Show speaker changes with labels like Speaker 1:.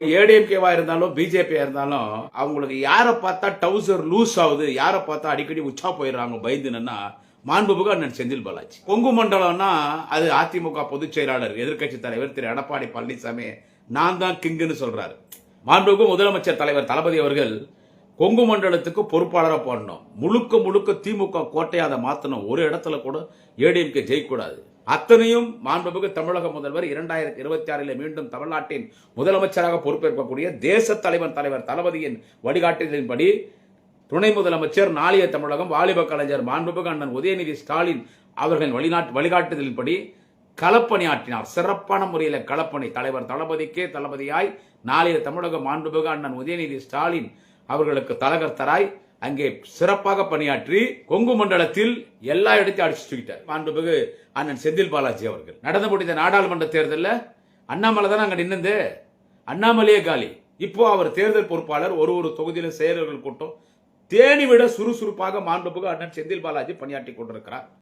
Speaker 1: ஏடிஎம்கேவா இருந்தாலும் பிஜேபியா இருந்தாலும் அவங்களுக்கு யாரை பார்த்தா டவுசர் லூஸ் ஆகுது யாரை பார்த்தா அடிக்கடி உச்சா போயிடுறாங்க பயந்துனா மாண்புமிகு அண்ணன் செந்தில் பாலாஜி. கொங்கு மண்டலம்னா அது அதிமுக பொதுச் செயலாளர் எதிர்க்கட்சி தலைவர் திரு எடப்பாடி பழனிசாமி நான் தான் கிங்குன்னு சொல்றாரு. மாண்புமிகு முதலமைச்சர் தலைவர் தளபதி அவர்கள் கொங்கு மண்டலத்துக்கு பொறுப்பாளராக போடணும். முழுக்க முழுக்க திமுக கோட்டையை அதை மாற்றணும் ஒரு இடத்துல கூட ஏடிஎம்கே ஜெயிக்கக்கூடாது. அத்தனையும் மாண்புமிகு தமிழக முதல்வர் இரண்டாயிரத்தி இருபத்தி ஆறில் மீண்டும் தமிழ்நாட்டின் முதலமைச்சராக பொறுப்பேற்கக்கூடிய தேச தலைவர் தலைவர் தளபதியின் வழிகாட்டுதலின்படி துணை முதலமைச்சர் நாளைய தமிழகம் வாலிப கலைஞர் மாண்புமிகு அண்ணன் உதயநிதி ஸ்டாலின் அவர்களின் வழிநாட்டு வழிகாட்டுதலின்படி களப்பணியாற்றினார். சிறப்பான முறையில் களப்பணி. தலைவர் தளபதிக்கே தளபதியாய் நாளைய தமிழக மாண்புமிகு அண்ணன் உதயநிதி ஸ்டாலின் அவர்களுக்கு தலகர்த்தராய் அங்கே சிறப்பாக பணியாற்றி கொங்கு மண்டலத்தில் எல்லா இடத்தையும் அடிச்சு தூக்கிட்டார். மாண்புமிகு அண்ணன் செந்தில் பாலாஜி அவர்கள். நடந்து முடிந்த நாடாளுமன்ற தேர்தலில் அண்ணாமலை தான் அங்கே நின்னது? அண்ணாமலையே காலி. இப்போ அவர் தேர்தல் பொறுப்பாளர் ஒரு ஒரு தொகுதியிலும் செயலர்கள் கூட்டம் தேனி விட சுறுசுறுப்பாக மாண்புமிகு அண்ணன் செந்தில் பாலாஜி பணியாற்றி கொண்டிருக்கிறார்.